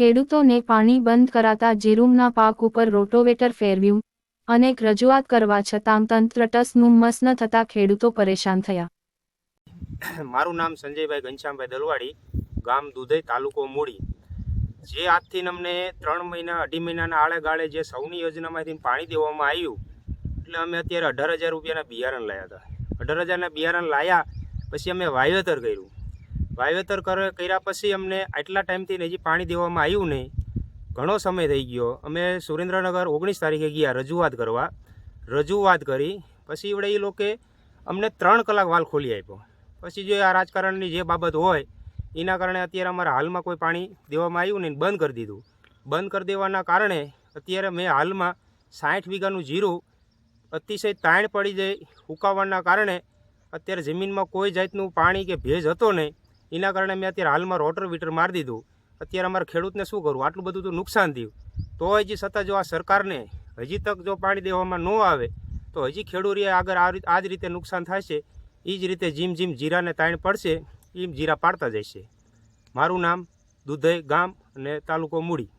ખેડૂતોને પાણી બંધ કરાતા જીરુમના પાક ઉપર રોટોવેટર ફેરવ્યું અનેક રજૂઆત કરવા છતાં તંત્ર ટસનું મસ ન થતા ખેડૂતો પરેશાન થયા. મારું નામ સંજયભાઈ ઘનશ્યામભાઈ દલવાડી, ગામ દુધઈ, તાલુકો મૂડી. જે આજથી અમને ત્રણ મહિના, અઢી મહિનાના આળે ગાળે જે સૌની યોજનામાંથી પાણી દેવામાં આવ્યું, એટલે અમે અત્યારે અઢાર હજાર રૂપિયાના બિયારણ લાવ્યા હતા. અઢાર હજારના બિયારણ લાવ્યા પછી અમે વાવેતર કર્યું. વાવેતર કરે, કર્યા પછી અમને આટલા ટાઈમથી હજી પાણી દેવામાં આવ્યું નહીં. ઘણો સમય થઈ ગયો. અમે સુરેન્દ્રનગર ઓગણીસ તારીખે ગયા રજૂઆત કરવા. રજૂઆત કરી. પછી એવડે એ લોકોએ અમને ત્રણ કલાક વાલ ખોલી આપ્યો. પછી જો આ રાજકારણની જે બાબત હોય, એના કારણે અત્યારે અમારા હાલમાં કોઈ પાણી દેવામાં આવ્યું નહીં બંધ કરી દીધું. બંધ કરી દેવાના કારણે અત્યારે મેં હાલમાં સાઠ વીઘાનું જીરું અતિશય તાણ પડી જાય ઉકાવવાના કારણે અત્યારે જમીનમાં કોઈ જાતનું પાણી કે ભેજ હતો નહીં. એના કારણે મેં અત્યારે હાલમાં રોટર વીટર મારી દીધું. અત્યારે અમારે ખેડૂતને શું કરવું? આટલું બધું તો નુકસાન થયું. તો હજી છતાં જો આ સરકારને હજી તક જો પાણી દેવામાં ન આવે, તો હજી ખેડૂરીએ આગળ આ જ રીતે નુકસાન થશે. એ જ રીતે જીમ જીમ જીરાને તાણ પડશે એમ જીરા પાડતા જશે. મારું નામ દુધઈ ગામ અને તાલુકો મૂડી.